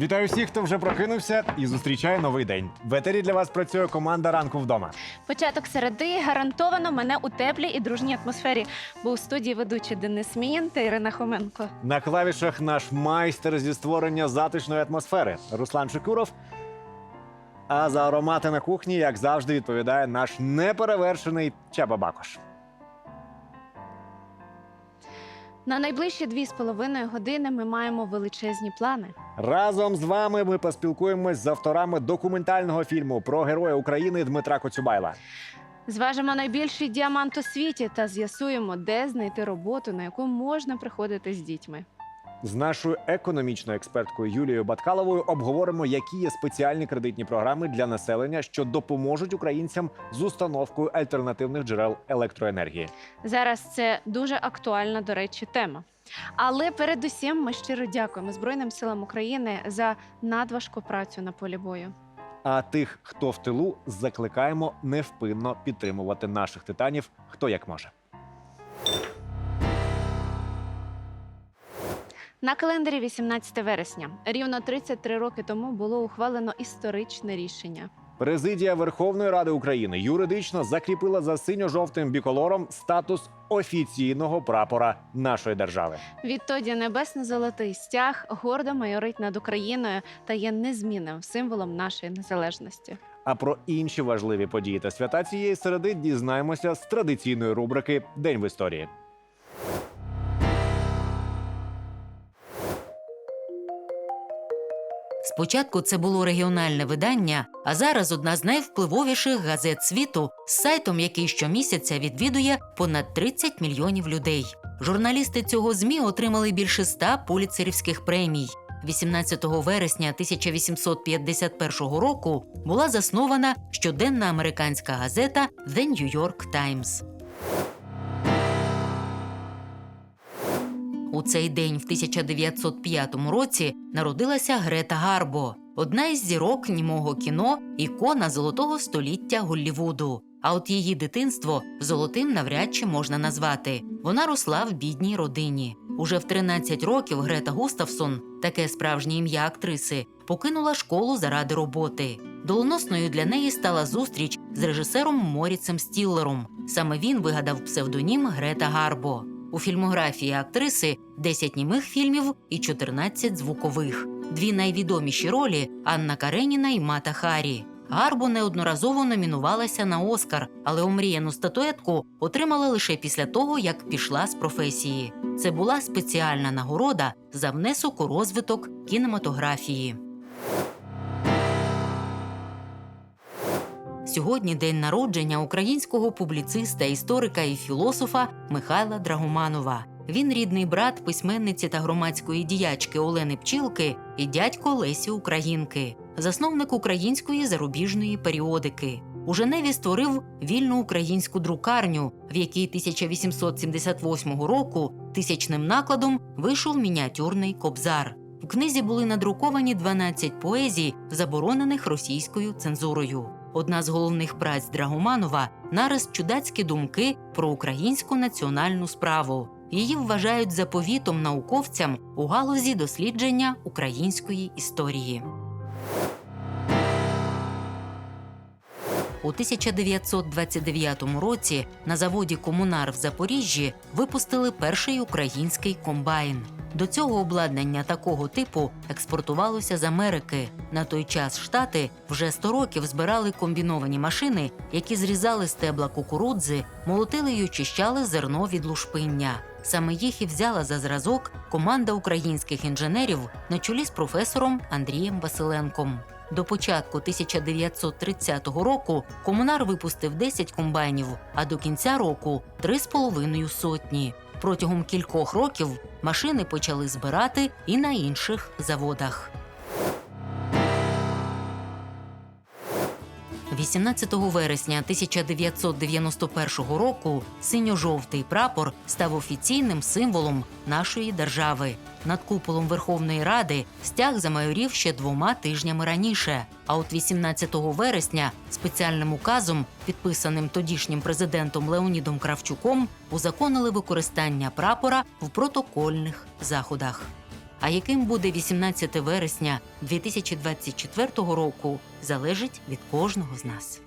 Вітаю всіх, хто вже прокинувся і зустрічає новий день. В етері для вас працює команда ранку вдома. Початок середи гарантовано мене у теплій і дружній атмосфері, бо у студії ведучі Денис Мін та Ірина Хоменко. На клавішах наш майстер зі створення затишної атмосфери Руслан Шикуров. А за аромати на кухні, як завжди, відповідає наш неперевершений Чаба Бакош. На найближчі дві з половиною години ми маємо величезні плани. Разом з вами ми поспілкуємось з авторами документального фільму про героя України Дмитра Коцюбайла. Зважимо найбільший діамант у світі та з'ясуємо, де знайти роботу, на яку можна приходити з дітьми. З нашою економічною експерткою Юлією Баткаловою обговоримо, які є спеціальні кредитні програми для населення, що допоможуть українцям з установкою альтернативних джерел електроенергії. Зараз це дуже актуальна, до речі, тема. Але передусім ми щиро дякуємо Збройним силам України за надважку працю на полі бою. А тих, хто в тилу, закликаємо невпинно підтримувати наших титанів, хто як може. На календарі 18 вересня, рівно 33 роки тому було ухвалено історичне рішення. Президія Верховної Ради України юридично закріпила за синьо-жовтим біколором статус офіційного прапора нашої держави. Відтоді небесно-золотий стяг гордо майорить над Україною та є незмінним символом нашої незалежності. А про інші важливі події та свята цієї середи дізнаємося з традиційної рубрики День в історії. Спочатку це було регіональне видання, а зараз одна з найвпливовіших газет світу з сайтом, який щомісяця відвідує понад 30 мільйонів людей. Журналісти цього змі отримали більше ста пуліцерівських премій. 18 вересня 1851 року була заснована щоденна американська газета The New York Times. У цей день, в 1905 році, народилася Грета Гарбо, одна із зірок німого кіно, ікона золотого століття Голлівуду. А от її дитинство золотим навряд чи можна назвати. Вона росла в бідній родині. Уже в 13 років Грета Густавсон, таке справжнє ім'я актриси, покинула школу заради роботи. Доленосною для неї стала зустріч з режисером Моріцем Стіллером. Саме він вигадав псевдонім Грета Гарбо. У фільмографії актриси 10 німих фільмів і 14 звукових. Дві найвідоміші ролі Анна Кареніна і Мата Харі. Гарбо неодноразово номінувалася на Оскар, але омріяну статуетку отримала лише після того, як пішла з професії. Це була спеціальна нагорода за внесок у розвиток кінематографії. Сьогодні день народження українського публіциста, історика і філософа Михайла Драгоманова. Він рідний брат письменниці та громадської діячки Олени Пчілки і дядько Лесі Українки, засновник української зарубіжної періодики. У Женеві створив вільну українську друкарню, в якій 1878 року тисячним накладом вийшов мініатюрний кобзар. В книзі були надруковані 12 поезій, заборонених російською цензурою. Одна з головних праць Драгоманова нарис чудацькі думки про українську національну справу. Її вважають заповітом науковцям у галузі дослідження української історії. У 1929 році на заводі Комунар в Запоріжжі випустили перший український комбайн. До цього обладнання такого типу експортувалося з Америки. На той час штати вже 100 років збирали комбіновані машини, які зрізали стебла кукурудзи, молотили й очищали зерно від лушпиння. Саме їх і взяла за зразок команда українських інженерів на чолі з професором Андрієм Василенком. До початку 1930 року комунар випустив 10 комбайнів, а до кінця року 3,5 сотні. Протягом кількох років машини почали збирати і на інших заводах. 18 вересня 1991 року синьо-жовтий прапор став офіційним символом нашої держави. Над куполом Верховної Ради стяг замайорів ще двома тижнями раніше. А от 18 вересня спеціальним указом, підписаним тодішнім президентом Леонідом Кравчуком, узаконили використання прапора в протокольних заходах. А яким буде 18 вересня 2024 року, залежить від кожного з нас.